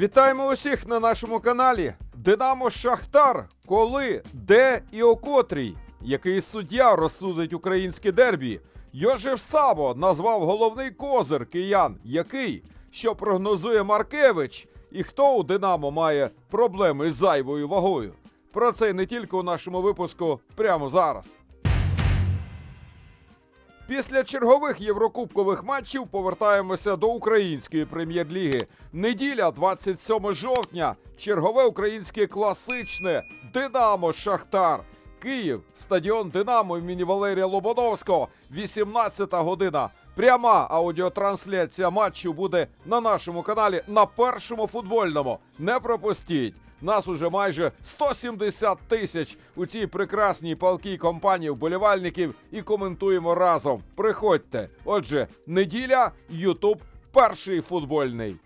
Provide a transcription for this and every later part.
Вітаємо усіх на нашому каналі. Динамо Шахтар. Коли, де і о котрій. Який суддя розсудить українське дербі? Йожеф Сабо назвав головний козир киян. Який? Що прогнозує Маркевич? І хто у Динамо має проблеми з зайвою вагою? Про це не тільки у нашому випуску прямо зараз. Після чергових єврокубкових матчів повертаємося до української прем'єр-ліги. Неділя, 27 жовтня. Чергове українське класичне Динамо Шахтар. Київ, стадіон Динамо імені Валерія Лободовського, 18 година. Пряма аудіотрансляція матчу буде на нашому каналі на першому футбольному. Не пропустіть. Нас уже майже 170 тисяч у цій прекрасній палкій компанії вболівальників і коментуємо разом. Приходьте. Отже, неділя, Ютуб, перший футбольний.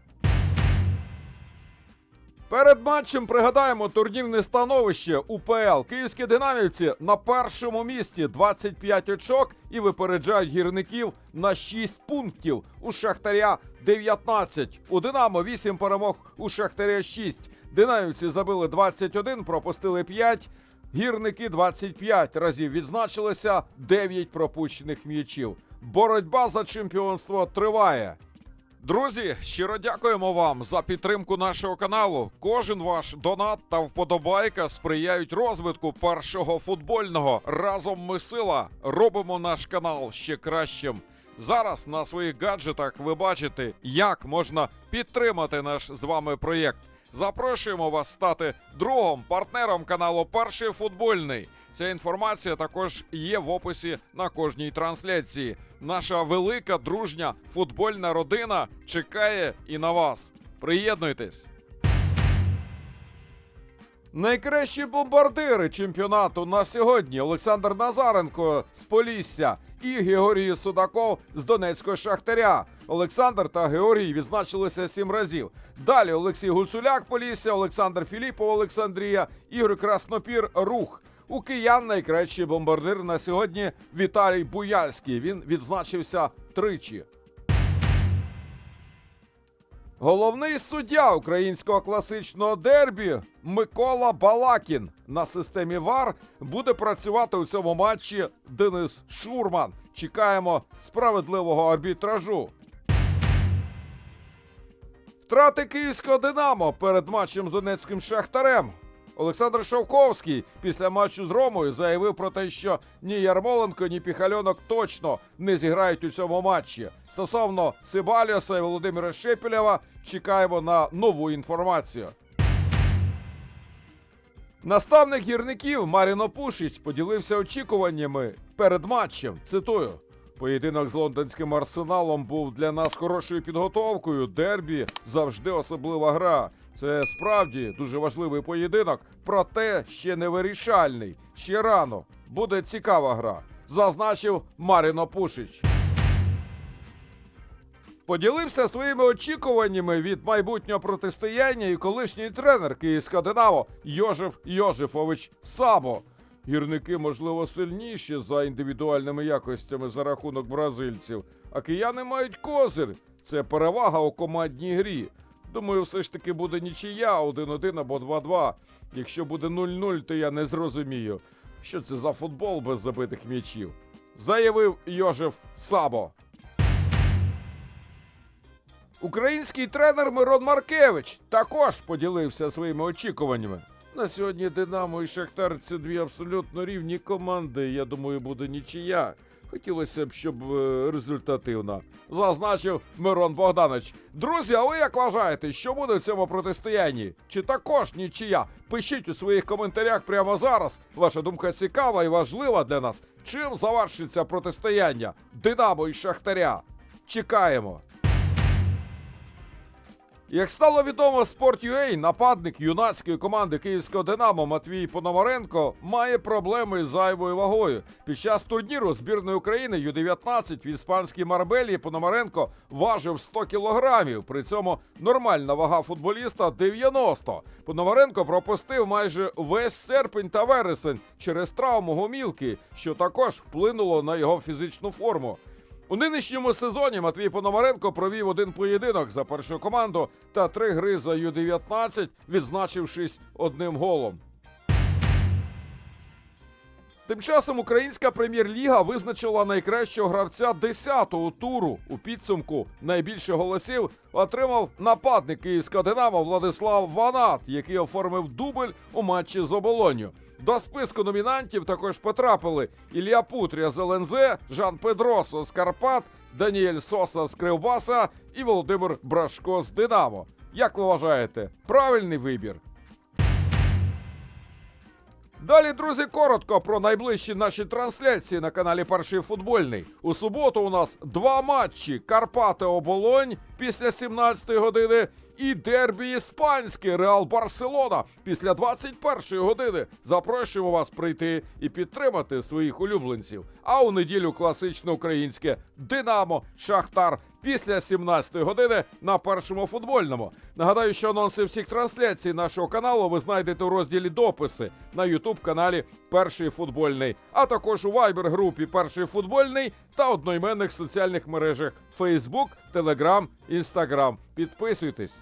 Перед матчем пригадаємо турнірне становище УПЛ. Київські динамівці на першому місці 25 очок і випереджають гірників на 6 пунктів. У Шахтаря 19. У Динамо 8 перемог, у Шахтаря 6. Динамівці забили 21, пропустили 5. Гірники 25 разів відзначилися, 9 пропущених м'ячів. Боротьба за чемпіонство триває. Друзі, щиро дякуємо вам за підтримку нашого каналу. Кожен ваш донат та вподобайка сприяють розвитку першого футбольного. Разом ми сила робимо наш канал ще кращим. Зараз на своїх гаджетах ви бачите, як можна підтримати наш з вами проєкт. Запрошуємо вас стати другом партнером каналу Перший футбольний. Ця інформація також є в описі на кожній трансляції. Наша велика дружня футбольна родина чекає і на вас. Приєднуйтесь. Найкращі бомбардири чемпіонату на сьогодні Олександр Назаренко з Полісся і Георгій Судаков з Донецького Шахтаря. Олександр та Георгій відзначилися сім разів. Далі Олексій Гуцуляк Полісся, Олександр Філіпов Олександрія, Ігор Краснопір Рух. У киян найкращий бомбардир на сьогодні Віталій Буяльський. Він відзначився тричі. Головний суддя українського класичного дербі Микола Балакін на системі ВАР буде працювати у цьому матчі Денис Шурман. Чекаємо справедливого арбітражу. Втрати київського Динамо перед матчем з Донецьким Шахтарем. Олександр Шовковський після матчу з Ромою заявив про те, що ні Ярмоленко, ні Піхальонок точно не зіграють у цьому матчі. Стосовно Сибаліоса і Володимира Шепелєва, чекаємо на нову інформацію. Наставник гірників Маріно Пушіч поділився очікуваннями перед матчем. Цитую. Поєдинок з лондонським арсеналом був для нас хорошою підготовкою. Дербі завжди особлива гра. Це справді дуже важливий поєдинок, проте ще не вирішальний. Ще рано буде цікава гра, зазначив Маріно Пушич. Поділився своїми очікуваннями від майбутнього протистояння і колишній тренер Київського Динамо Йожеф Йожефович Сабо. Гірники, можливо, сильніші за індивідуальними якостями за рахунок бразильців, а кияни мають козир. Це перевага у командній грі. Думаю, все ж таки буде нічия 1-1 або 2-2. Якщо буде 0-0, то я не зрозумію, що це за футбол без забитих м'ячів. Заявив Йожеф Сабо. Український тренер Мирон Маркевич також поділився своїми очікуваннями. На сьогодні Динамо і Шахтар це дві абсолютно рівні команди. Я думаю, буде нічия. Хотілося б, щоб результативна. результативно. Зазначив Мирон Богданович. Друзі, а ви як вважаєте, що буде в цьому протистоянні? Чи також нічия? Пишіть у своїх коментарях прямо зараз. Ваша думка цікава і важлива для нас. Чим завершиться протистояння Динамо і Шахтаря? Чекаємо. Як стало відомо Sport.ua, нападник юнацької команди київського Динамо Матвій Пономаренко має проблеми з зайвою вагою. Під час турніру збірної України Ю-19 в іспанській Марбелії Пономаренко важив 100 кілограмів. При цьому нормальна вага футболіста 90. Пономаренко пропустив майже весь серпень та вересень через травму гомілки, що також вплинуло на його фізичну форму. У нинішньому сезоні Матвій Пономаренко провів один поєдинок за першу команду та три гри за Ю-19, відзначившись одним голом. Тим часом українська прем'єр-ліга визначила найкращого гравця 10-го туру. У підсумку найбільше голосів отримав нападник київського Динамо Владислав Ванат, який оформив дубль у матчі з оболонью. До списку номінантів також потрапили Ілля Путря з ЛНЗ, Жан Педросо з Карпат, Даніель Соса з Кривбаса і Володимир Брашко з Динамо. Як ви вважаєте, правильний вибір? Далі, друзі, коротко про найближчі наші трансляції на каналі Перший футбольний. У суботу у нас два матчі: Карпати Оболонь після 17-ї години і дербі іспанське Реал Барселона після 21-ї години. Запрошуємо вас прийти і підтримати своїх улюбленців. А у неділю класично українське Динамо Шахтар після 17-ї години на першому футбольному. Нагадаю, що анонси всіх трансляцій нашого каналу ви знайдете у розділі дописи на Ютуб каналі Перший футбольний, а також у вайбер-групі Перший футбольний та одноіменних соціальних мережах Facebook, Telegram, Instagram. Підписуйтесь.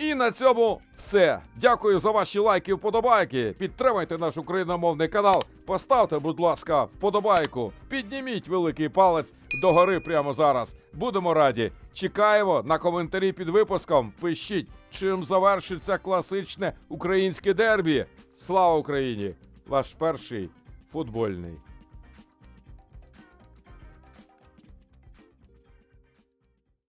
І на цьому все. Дякую за ваші лайки і вподобайки. Підтримайте наш україномовний канал. Поставте, будь ласка, вподобайку. Підніміть великий палець догори прямо зараз. Будемо раді. Чекаємо на коментарі під випуском. Пишіть, чим завершиться класичне українське дербі. Слава Україні! Ваш перший футбольний.